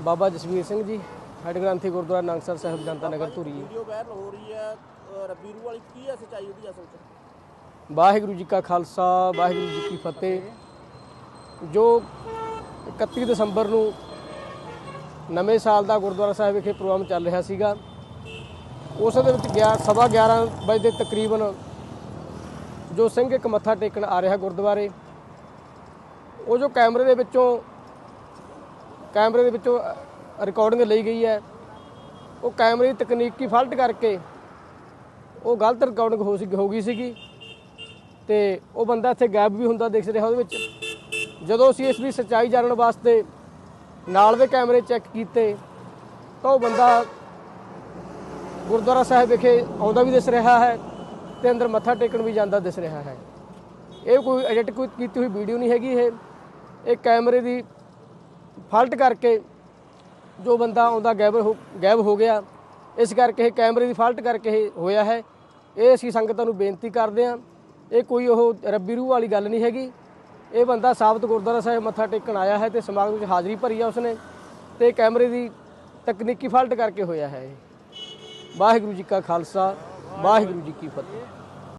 ਬਾਬਾ Jasvir Singh ji head ਗ੍ਰੰਥੀ Gurdwara Nanaksar Sahib Janta Nagar Dhuri video viral ਹੋ ਰਹੀ ਹੈ ਅ, ਰੱਬੀ ਰੂ ਵਾਲੀ ਕੀ ਹੈ ਸੱਚਾਈ ਉਹਦੀ ਅਸਲ 'ਚ? ਵਾਹਿਗੁਰੂ ਜੀ ਕਾ ਖਾਲਸਾ ਵਾਹਿਗੁਰੂ ਜੀ ਕੀ ਫਤਿਹ। ਜੋ 31 ਦਸੰਬਰ ਨੂੰ ਨਵੇਂ ਸਾਲ ਦਾ ਗੁਰਦੁਆਰਾ ਸਾਹਿਬ ਵਿਖੇ ਪ੍ਰੋਗਰਾਮ ਚੱਲ ਰਿਹਾ ਸੀਗਾ ਉਸ ਦੇ ਵਿੱਚ ਗਿਆ ਸਵਾ 11 ਵਜੇ ਦੇ ਤਕਰੀਬਨ ਜੋ ਸਿੰਘ ਇੱਕ ਮੱਥਾ ਟੇਕਣ ਆ ਰਿਹਾ ਗੁਰਦੁਆਰੇ ਉਹ ਜੋ ਕੈਮਰੇ ਦੇ ਵਿੱਚੋਂ ਕੈਮਰੇ ਦੇ ਵਿੱਚੋਂ ਰਿਕਾਰਡਿੰਗ ਲਈ ਗਈ ਹੈ। ਉਹ ਕੈਮਰੇ ਦੀ ਤਕਨੀਕੀ ਫਾਲਟ ਕਰਕੇ ਉਹ ਗਲਤ ਰਿਕਾਰਡਿੰਗ ਹੋ ਸੀ, ਹੋ ਗਈ ਸੀਗੀ। ਤੇ ਉਹ ਬੰਦਾ ਇੱਥੇ ਗਾਇਬ ਵੀ ਹੁੰਦਾ ਦਿਖ ਰਿਹਾ ਉਹਦੇ ਵਿੱਚ। ਜਦੋਂ ਅਸੀਂ ਇਸ ਦੀ ਸੱਚਾਈ ਜਾਣਨ ਵਾਸਤੇ ਨਾਲ ਦੇ ਕੈਮਰੇ ਚੈੱਕ ਕੀਤੇ, ਤਾਂ ਉਹ ਬੰਦਾ ਗੁਰਦੁਆਰਾ ਸਾਹਿਬ ਵਿਖੇ ਆਉਂਦਾ ਵੀ ਦਿਸ ਰਿਹਾ ਹੈ ਤੇ ਅੰਦਰ ਮੱਥਾ ਟੇਕਣ ਵੀ ਜਾਂਦਾ ਦਿਸ ਰਿਹਾ ਹੈ। ਇਹ ਕੋਈ ਐਡਿਟ ਕੋਈ ਕੀਤੀ ਹੋਈ ਵੀਡੀਓ ਨਹੀਂ ਹੈਗੀ ਇਹ। ਇਹ ਕੈਮਰੇ ਦੀ ਫਾਲਟ ਕਰਕੇ ਜੋ ਬੰਦਾ ਆਉਂਦਾ ਗਾਇਬ ਹੋ ਗਾਇਬ ਹੋ ਗਿਆ, ਇਸ ਕਰਕੇ ਇਹ ਕੈਮਰੇ ਦੀ ਫਾਲਟ ਕਰਕੇ ਇਹ ਹੋਇਆ ਹੈ। ਇਹ ਅਸੀਂ ਸੰਗਤਾਂ ਨੂੰ ਬੇਨਤੀ ਕਰਦੇ ਹਾਂ, ਇਹ ਕੋਈ ਉਹ ਰੱਬੀ ਰੂਹ ਵਾਲੀ ਗੱਲ ਨਹੀਂ ਹੈਗੀ। ਇਹ ਬੰਦਾ ਸਾਬਤ ਗੁਰਦੁਆਰਾ ਸਾਹਿਬ ਮੱਥਾ ਟੇਕਣ ਆਇਆ ਹੈ ਤੇ ਸਮਾਗਮ ਵਿੱਚ ਹਾਜ਼ਰੀ ਭਰੀ ਆ ਉਸਨੇ ਤੇ ਕੈਮਰੇ ਦੀ ਤਕਨੀਕੀ ਫਾਲਟ ਕਰਕੇ ਹੋਇਆ ਹੈ ਇਹ। ਵਾਹਿਗੁਰੂ ਜੀ ਕਾ ਖਾਲਸਾ, ਵਾਹਿਗੁਰੂ ਜੀ ਕੀ ਫਤਿਹ।